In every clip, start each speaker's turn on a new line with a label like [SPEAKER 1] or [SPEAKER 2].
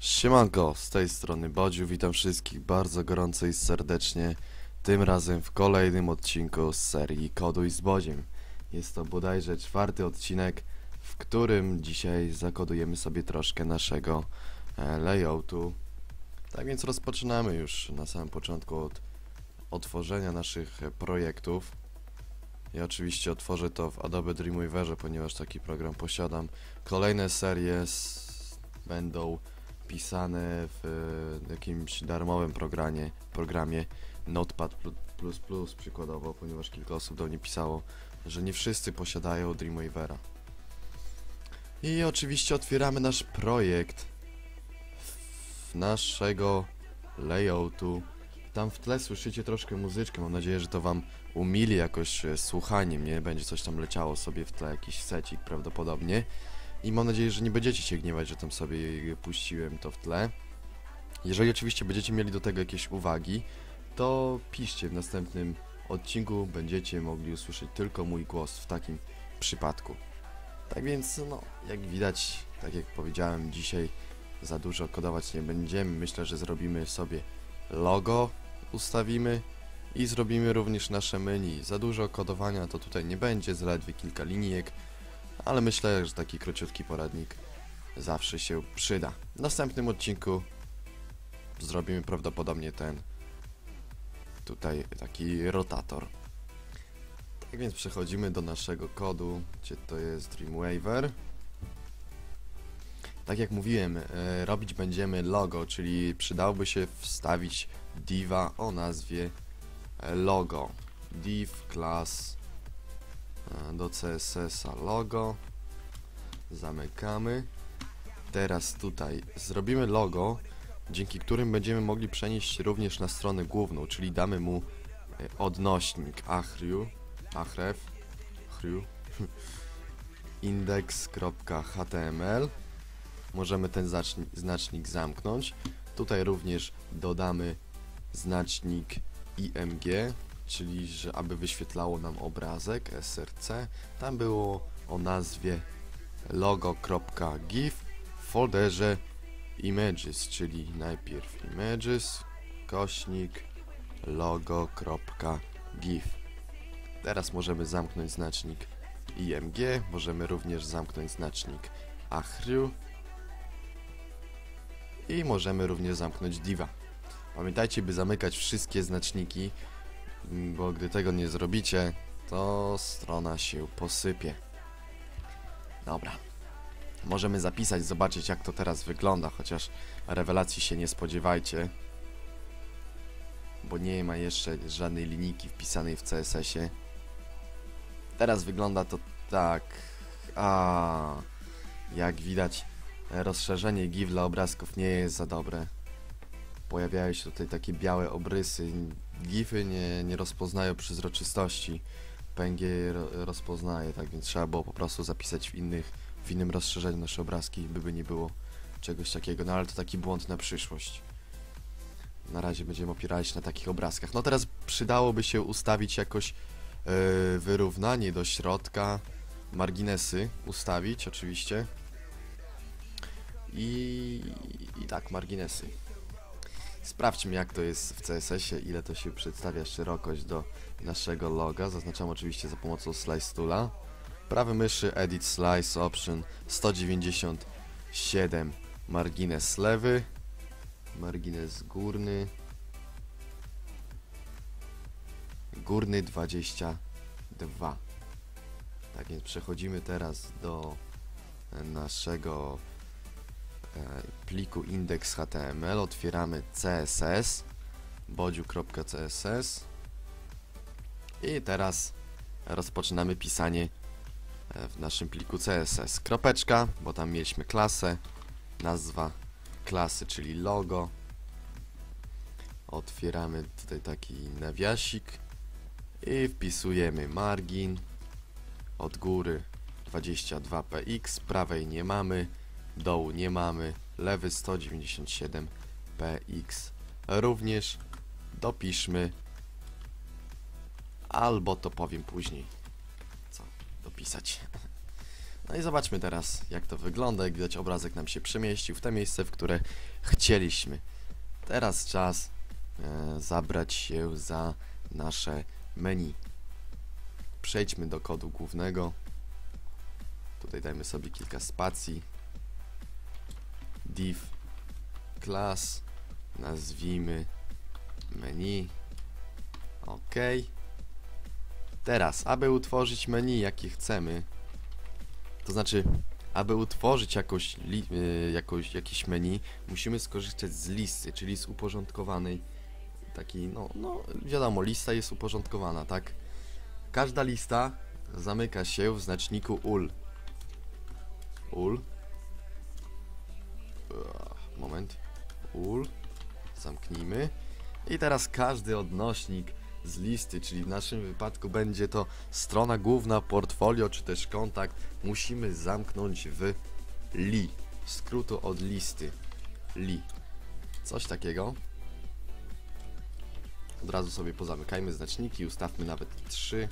[SPEAKER 1] Siemanko, z tej strony Bodziu, witam wszystkich bardzo gorąco i serdecznie, tym razem w kolejnym odcinku z serii Koduj z Bodziem. Jest to bodajże czwarty odcinek, w którym dzisiaj zakodujemy sobie troszkę naszego e, layoutu. Tak więc rozpoczynamy już na samym początku od otworzenia naszych e, projektów. Ja oczywiście otworzę to w Adobe Dreamweaverze, ponieważ taki program posiadam. Kolejne serie będą pisane w jakimś darmowym programie, programie Notepad++, przykładowo, ponieważ kilka osób do mnie pisało, że nie wszyscy posiadają Dreamweavera. I oczywiście otwieramy nasz projekt naszego layoutu. Tam w tle słyszycie troszkę muzyczkę, mam nadzieję, że to wam umili jakoś e, słuchanie mnie, będzie coś tam leciało sobie w tle, jakiś secik prawdopodobnie. I mam nadzieję, że nie będziecie się gniewać, że tam sobie puściłem to w tle. Jeżeli oczywiście będziecie mieli do tego jakieś uwagi, to piszcie w następnym odcinku, będziecie mogli usłyszeć tylko mój głos w takim przypadku. Tak więc, no, jak widać, tak jak powiedziałem, dzisiaj za dużo kodować nie będziemy. Myślę, że zrobimy sobie logo, ustawimy i zrobimy również nasze menu. Za dużo kodowania to tutaj nie będzie, zaledwie kilka linijek, ale myślę, że taki króciutki poradnik zawsze się przyda. W następnym odcinku zrobimy prawdopodobnie ten tutaj taki rotator. Tak więc przechodzimy do naszego kodu, gdzie to jest Dreamweaver. Tak jak mówiłem, e, robić będziemy logo, czyli przydałoby się wstawić diva o nazwie e, logo. div class e, do CSS-a logo. Zamykamy. Teraz tutaj zrobimy logo, dzięki którym będziemy mogli przenieść również na stronę główną, czyli damy mu odnośnik ahriu, ahref, hriu, index.html. Możemy ten znacznik zamknąć. Tutaj również dodamy znacznik img, czyli że aby wyświetlało nam obrazek src. Tam było o nazwie logo.gif w folderze images, czyli najpierw images, kośnik logo.gif. Teraz możemy zamknąć znacznik img, możemy również zamknąć znacznik ahriu i możemy również zamknąć diva. Pamiętajcie, by zamykać wszystkie znaczniki, bo gdy tego nie zrobicie, to strona się posypie. Dobra. Możemy zapisać, zobaczyć jak to teraz wygląda, chociaż rewelacji się nie spodziewajcie. Bo nie ma jeszcze żadnej linijki wpisanej w CSS-ie. Teraz wygląda to tak. A, jak widać, rozszerzenie GIF dla obrazków nie jest za dobre. Pojawiają się tutaj takie białe obrysy. GIFy nie, nie rozpoznają przezroczystości. PNG ro, rozpoznaje, tak więc trzeba było po prostu zapisać w innych, w innym rozszerzeniu nasze obrazki, by nie było czegoś takiego. No ale to taki błąd na przyszłość. Na razie będziemy opierali się na takich obrazkach. No teraz przydałoby się ustawić jakoś yy, wyrównanie do środka, marginesy ustawić oczywiście. I, I tak, marginesy. Sprawdźmy jak to jest w CSS-ie, ile to się przedstawia szerokość do naszego loga. Zaznaczam oczywiście za pomocą Slice Toola. Prawy myszy Edit Slice Option 197 margines lewy, margines górny, górny 22. Tak więc przechodzimy teraz do naszego pliku index.html, otwieramy CSS, bodziu.css i teraz rozpoczynamy pisanie e, w naszym pliku CSS. Kropeczka, bo tam mieliśmy klasę, nazwa klasy, czyli logo. Otwieramy tutaj taki nawiasik i wpisujemy margin od góry 22px, prawej nie mamy, dołu nie mamy, lewy 197px. Również dopiszmy, albo to powiem później. napisać. No i zobaczmy teraz, jak to wygląda. Jak widać, obrazek nam się przemieścił w te miejsce, w które chcieliśmy. Teraz czas e, zabrać się za nasze menu. Przejdźmy do kodu głównego. Tutaj dajmy sobie kilka spacji. Div class nazwijmy menu. OK. Teraz, aby utworzyć menu, jakie chcemy, to znaczy, aby utworzyć jakoś, li, y, jakoś jakieś menu, musimy skorzystać z listy, czyli z uporządkowanej. Taki, no, no, wiadomo, lista jest uporządkowana, tak? Każda lista zamyka się w znaczniku ul. Ul. Moment. Ul. Zamknijmy. I teraz każdy odnośnik z listy, czyli w naszym wypadku będzie to strona główna, portfolio czy też kontakt, musimy zamknąć w li. Skrótu od listy. Li. Coś takiego. Od razu sobie pozamykajmy znaczniki, ustawmy nawet 3.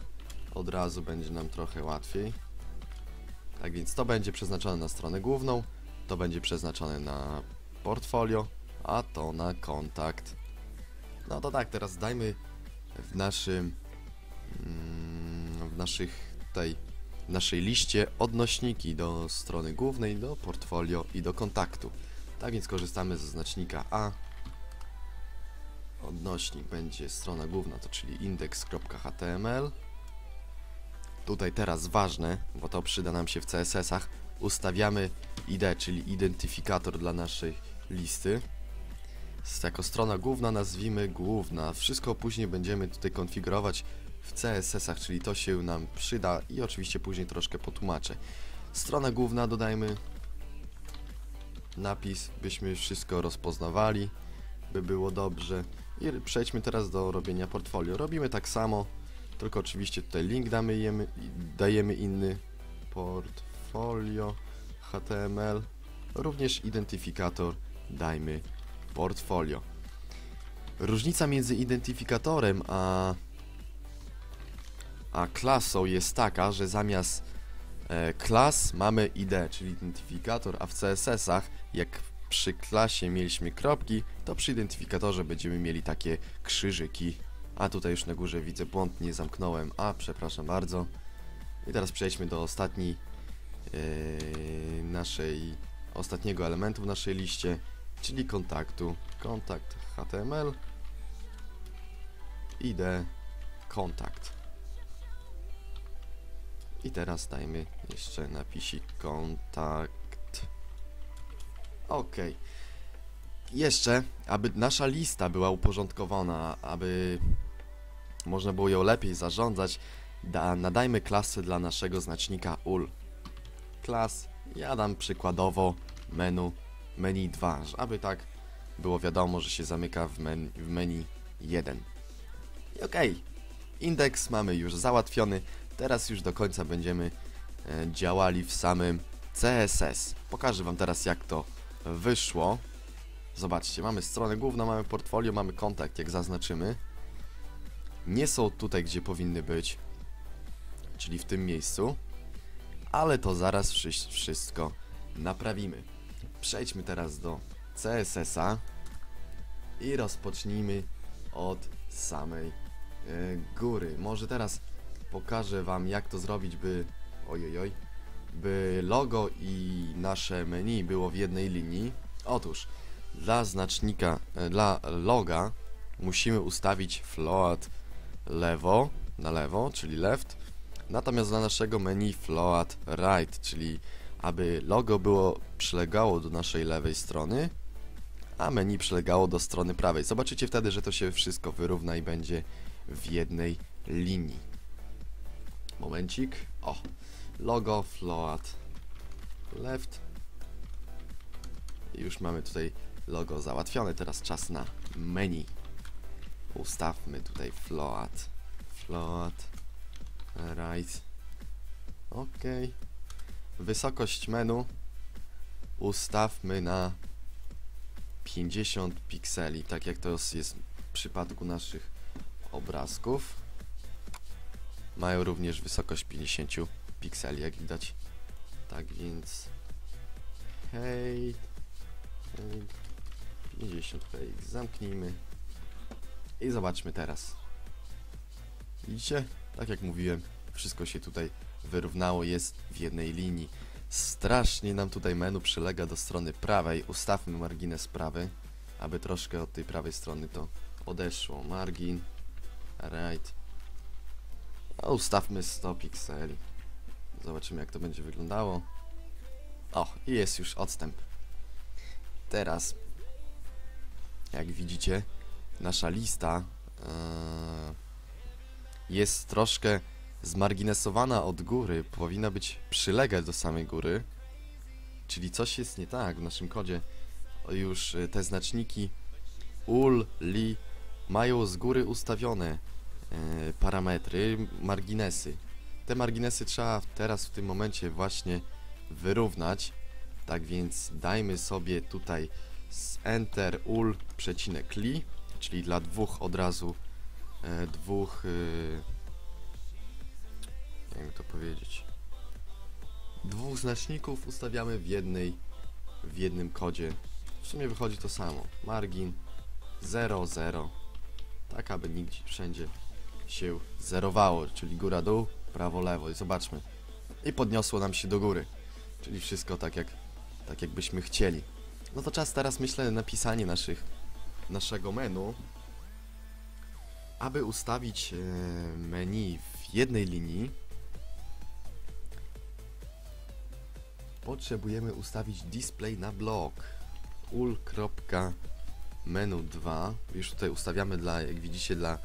[SPEAKER 1] Od razu będzie nam trochę łatwiej. Tak więc to będzie przeznaczone na stronę główną, to będzie przeznaczone na portfolio, a to na kontakt. No to tak, teraz dajmy w naszym mm, w naszych w naszej liście odnośniki do strony głównej, do portfolio i do kontaktu. Tak więc korzystamy ze znacznika A. Odnośnik będzie strona główna, to czyli index.html. Tutaj teraz ważne, bo to przyda nam się w CSS-ach, ustawiamy ID, czyli identyfikator dla naszej listy. Jako strona główna nazwijmy główna. Wszystko później będziemy tutaj konfigurować w CSS-ach, czyli to się nam przyda i oczywiście później troszkę potłumaczę. Strona główna dodajmy napis, byśmy wszystko rozpoznawali, by było dobrze. I przejdźmy teraz do robienia portfolio. Robimy tak samo, tylko oczywiście tutaj link damy, jemy, dajemy inny portfolio HTML, również identyfikator dajmy portfolio. Różnica między identyfikatorem a, a klasą jest taka, że zamiast e, klas mamy ID, czyli identyfikator, a w CSS-ach jak przy klasie mieliśmy kropki, to przy identyfikatorze będziemy mieli takie krzyżyki. A tutaj już na górze widzę błąd, nie zamknąłem, a przepraszam bardzo. I teraz przejdźmy do ostatniej e, naszej, ostatniego elementu w naszej liście, czyli kontaktu. Kontakt HTML ID kontakt. I teraz dajmy jeszcze napisik kontakt. Ok. Jeszcze, aby nasza lista była uporządkowana, aby można było ją lepiej zarządzać, da, nadajmy klasy dla naszego znacznika ul. Klas, ja dam przykładowo menu, menu 2, aby tak było wiadomo, że się zamyka w menu, w menu 1. I okej, indeks mamy już załatwiony, teraz już do końca będziemy e, działali w samym CSS. Pokażę Wam teraz jak to wyszło. Zobaczcie, mamy stronę główną, mamy portfolio, mamy kontakt, jak zaznaczymy. Nie są tutaj, gdzie powinny być, czyli w tym miejscu, ale to zaraz wszy- wszystko naprawimy. Przejdźmy teraz do CSS-a i rozpocznijmy od samej e, góry. Może teraz pokażę Wam, jak to zrobić, by ojojoj, by logo i nasze menu było w jednej linii. Otóż dla znacznika, e, dla loga musimy ustawić float lewo, na lewo, czyli left, natomiast dla naszego menu float right, czyli aby logo było przylegało do naszej lewej strony, a menu przylegało do strony prawej. Zobaczycie wtedy, że to się wszystko wyrówna i będzie w jednej linii. Momencik. O, logo float left. I już mamy tutaj logo załatwione. Teraz czas na menu. Ustawmy tutaj float. Float right. Ok. Wysokość menu ustawmy na 50 pikseli, tak jak to jest w przypadku naszych obrazków. Mają również wysokość 50 pikseli, jak widać. Tak więc... Hej... hej 50 px, zamknijmy. I zobaczmy teraz. Widzicie? Tak jak mówiłem, wszystko się tutaj wyrównało, jest w jednej linii. Strasznie nam tutaj menu przylega do strony prawej. Ustawmy margines prawy, aby troszkę od tej prawej strony to odeszło. Margin, right. A ustawmy 100 pikseli. Zobaczymy jak to będzie wyglądało. O, i jest już odstęp. Teraz, jak widzicie, nasza lista yy, jest troszkę zmarginesowana od góry, powinna być przylegać do samej góry. Czyli coś jest nie tak w naszym kodzie. Już y, te znaczniki ul, li mają z góry ustawione y, parametry, marginesy. Te marginesy trzeba teraz w tym momencie właśnie wyrównać. Tak więc dajmy sobie tutaj z enter ul przecinek li, czyli dla dwóch od razu dwóch y, jakby to powiedzieć. Dwóch znaczników ustawiamy w jednej w jednym kodzie. W sumie wychodzi to samo. Margin 0, 0 tak aby nigdzie wszędzie się zerowało czyli góra dół, prawo lewo. I zobaczmy. I podniosło nam się do góry. Czyli wszystko tak jak tak jakbyśmy chcieli. No to czas teraz myślę napisanie naszych naszego menu. Aby ustawić e, menu w jednej linii potrzebujemy ustawić display na blok. ul.menu 2 już tutaj ustawiamy dla, jak widzicie dla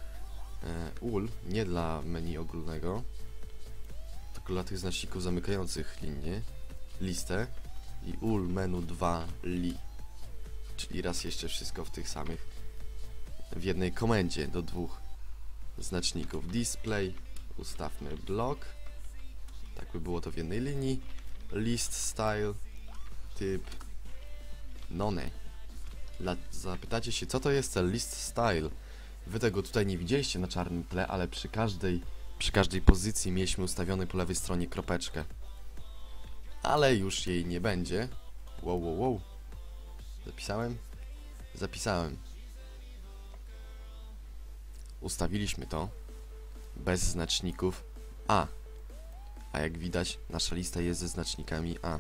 [SPEAKER 1] e, ul, nie dla menu ogólnego. Tylko dla tych znaczników zamykających linię listę i ul menu 2 li. Czyli raz jeszcze wszystko w tych samych w jednej komendzie do dwóch znaczników. Display ustawmy blok. Tak by było to w jednej linii list style typ none. Dla, zapytacie się co to jest ten list style? Wy tego tutaj nie widzieliście na czarnym tle ale przy każdej przy każdej pozycji mieliśmy ustawiony po lewej stronie kropeczkę. Ale już jej nie będzie. Wow wow wow. Zapisałem? Zapisałem. Ustawiliśmy to. Bez znaczników. A. A jak widać, nasza lista jest ze znacznikami A.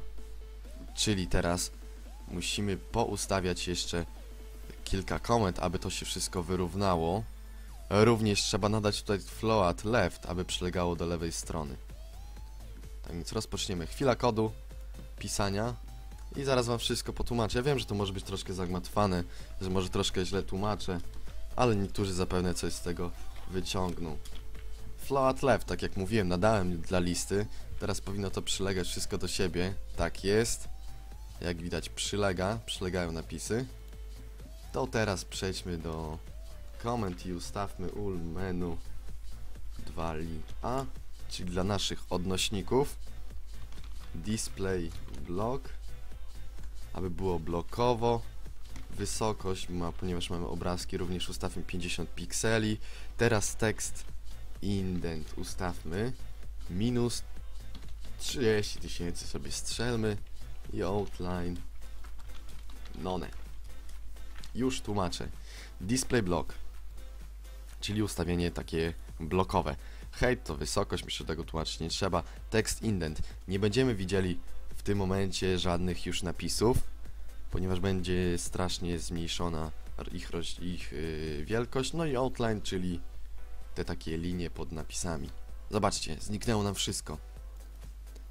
[SPEAKER 1] Czyli teraz musimy poustawiać jeszcze kilka komend, aby to się wszystko wyrównało. Również trzeba nadać tutaj float left, aby przylegało do lewej strony. Tak więc rozpoczniemy. Chwila kodu, pisania i zaraz wam wszystko potłumaczę. Ja wiem, że to może być troszkę zagmatwane, że może troszkę źle tłumaczę, ale niektórzy zapewne coś z tego wyciągną. Float left, tak jak mówiłem, nadałem dla listy. Teraz powinno to przylegać wszystko do siebie. Tak jest. Jak widać przylega, przylegają napisy. To teraz przejdźmy do comment i ustawmy ul menu 2 li a, czyli dla naszych odnośników. Display block, aby było blokowo wysokość, ma, ponieważ mamy obrazki, również ustawmy 50 pikseli. Teraz tekst indent ustawmy minus 30 tysięcy sobie strzelmy i outline none. Już tłumaczę. Display block, czyli ustawienie takie blokowe. Height to wysokość, myślę, że tego tłumaczyć nie trzeba. Tekst indent. Nie będziemy widzieli w tym momencie żadnych już napisów, ponieważ będzie strasznie zmniejszona ich, ich yy, wielkość. No i outline, czyli te takie linie pod napisami. Zobaczcie, zniknęło nam wszystko.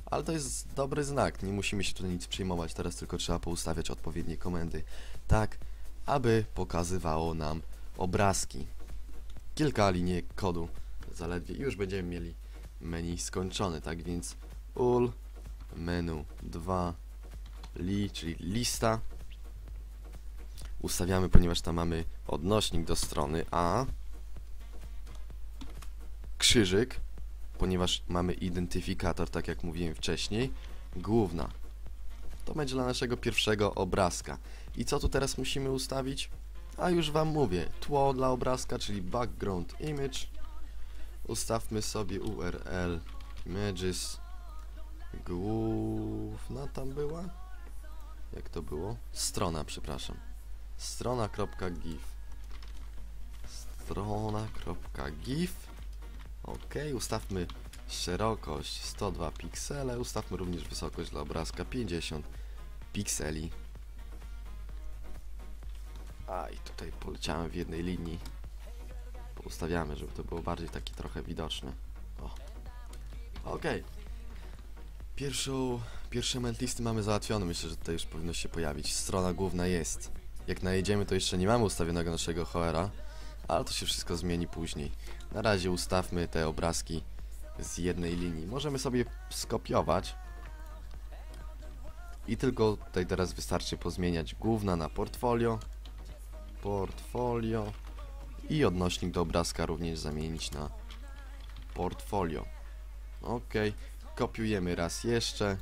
[SPEAKER 1] Ale to jest dobry znak, nie musimy się tutaj nic przejmować, teraz tylko trzeba poustawiać odpowiednie komendy, tak aby pokazywało nam obrazki. Kilka linii kodu zaledwie i już będziemy mieli menu skończone, tak więc ul menu 2 li, czyli lista ustawiamy, ponieważ tam mamy odnośnik do strony A krzyżyk, ponieważ mamy identyfikator, tak jak mówiłem wcześniej, główna. To będzie dla naszego pierwszego obrazka. I co tu teraz musimy ustawić? A już Wam mówię, tło dla obrazka, czyli background image. Ustawmy sobie URL images Główna tam była? Jak to było? Strona, przepraszam. Strona.gif Strona.gif Ok, ustawmy szerokość 102 piksele, ustawmy również wysokość dla obrazka 50 pikseli. A i tutaj poleciałem w jednej linii. Poustawiamy, żeby to było bardziej takie trochę widoczne. O. Okej. Pierwszą, pierwszy element listy mamy załatwiony. Myślę, że tutaj już powinno się pojawić. Strona główna jest. Jak najedziemy, to jeszcze nie mamy ustawionego naszego hoera, ale to się wszystko zmieni później. Na razie ustawmy te obrazki z jednej linii. Możemy sobie skopiować. I tylko tutaj teraz wystarczy pozmieniać główna na portfolio. Portfolio. I odnośnik do obrazka również zamienić na portfolio. Ok, kopiujemy raz jeszcze.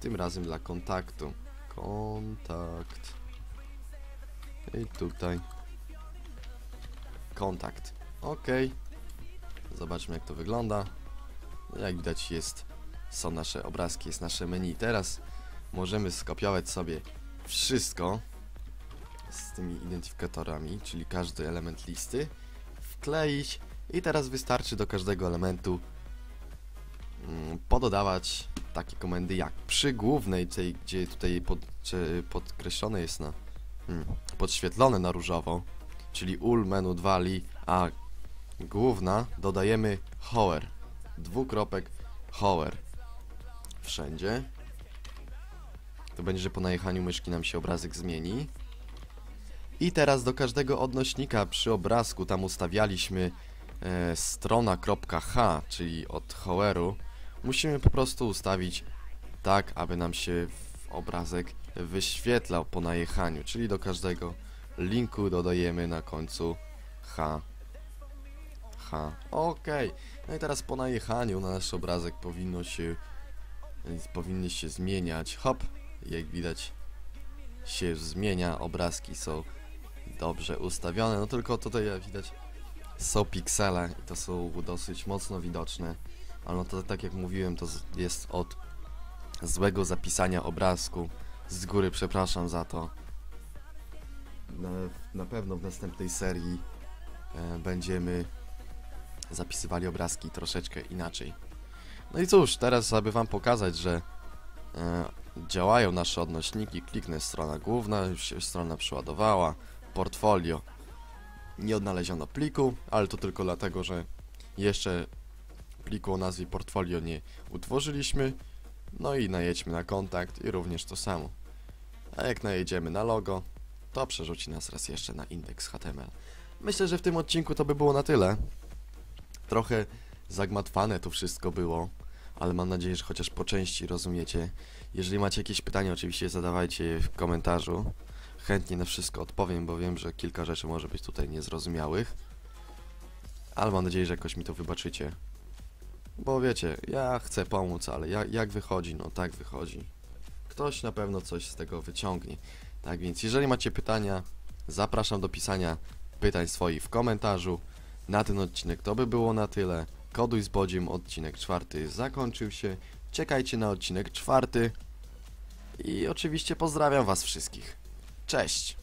[SPEAKER 1] Tym razem dla kontaktu. Kontakt. I tutaj. Kontakt. Ok. Zobaczmy jak to wygląda. Jak widać jest, są nasze obrazki, jest nasze menu. Teraz możemy skopiować sobie wszystko z tymi identyfikatorami, czyli każdy element listy, wkleić i teraz wystarczy do każdego elementu mm, pododawać takie komendy jak przy głównej, tej, gdzie tutaj pod, podkreślone jest na mm, podświetlone na różowo, czyli ul menu 2 li, a główna dodajemy hover, dwukropek hover wszędzie. To będzie, że po najechaniu myszki nam się obrazek zmieni. I teraz do każdego odnośnika przy obrazku tam ustawialiśmy e, strona.h, czyli od hoveru. Musimy po prostu ustawić tak, aby nam się obrazek wyświetlał po najechaniu, czyli do każdego linku dodajemy na końcu h. H. Okej. No i teraz po najechaniu na nasz obrazek powinno się powinny się zmieniać. Hop, jak widać się zmienia, obrazki są dobrze ustawione, no tylko tutaj widać są piksele i to są dosyć mocno widoczne, ale no to tak jak mówiłem to jest od złego zapisania obrazku. Z góry przepraszam za to. Na, na pewno w następnej serii e, będziemy zapisywali obrazki troszeczkę inaczej. No i cóż, teraz aby wam pokazać, że e, działają nasze odnośniki, kliknę strona główna, już się strona przeładowała, portfolio. Nie odnaleziono pliku, ale to tylko dlatego, że jeszcze pliku o nazwie portfolio nie utworzyliśmy. No i najedźmy na kontakt i również to samo. A jak najedziemy na logo, to przerzuci nas raz jeszcze na indeks HTML. Myślę, że w tym odcinku to by było na tyle. Trochę zagmatwane to wszystko było, ale mam nadzieję, że chociaż po części rozumiecie. Jeżeli macie jakieś pytania, oczywiście zadawajcie je w komentarzu. Chętnie na wszystko odpowiem, bo wiem, że kilka rzeczy może być tutaj niezrozumiałych. Ale mam nadzieję, że jakoś mi to wybaczycie. Bo wiecie, ja chcę pomóc, ale jak, jak wychodzi, no tak wychodzi. Ktoś na pewno coś z tego wyciągnie. Tak więc, jeżeli macie pytania, zapraszam do pisania pytań swoich w komentarzu. Na ten odcinek to by było na tyle. Koduj z Bodziem, odcinek czwarty zakończył się. Czekajcie na odcinek czwarty. I oczywiście pozdrawiam Was wszystkich. Cześć!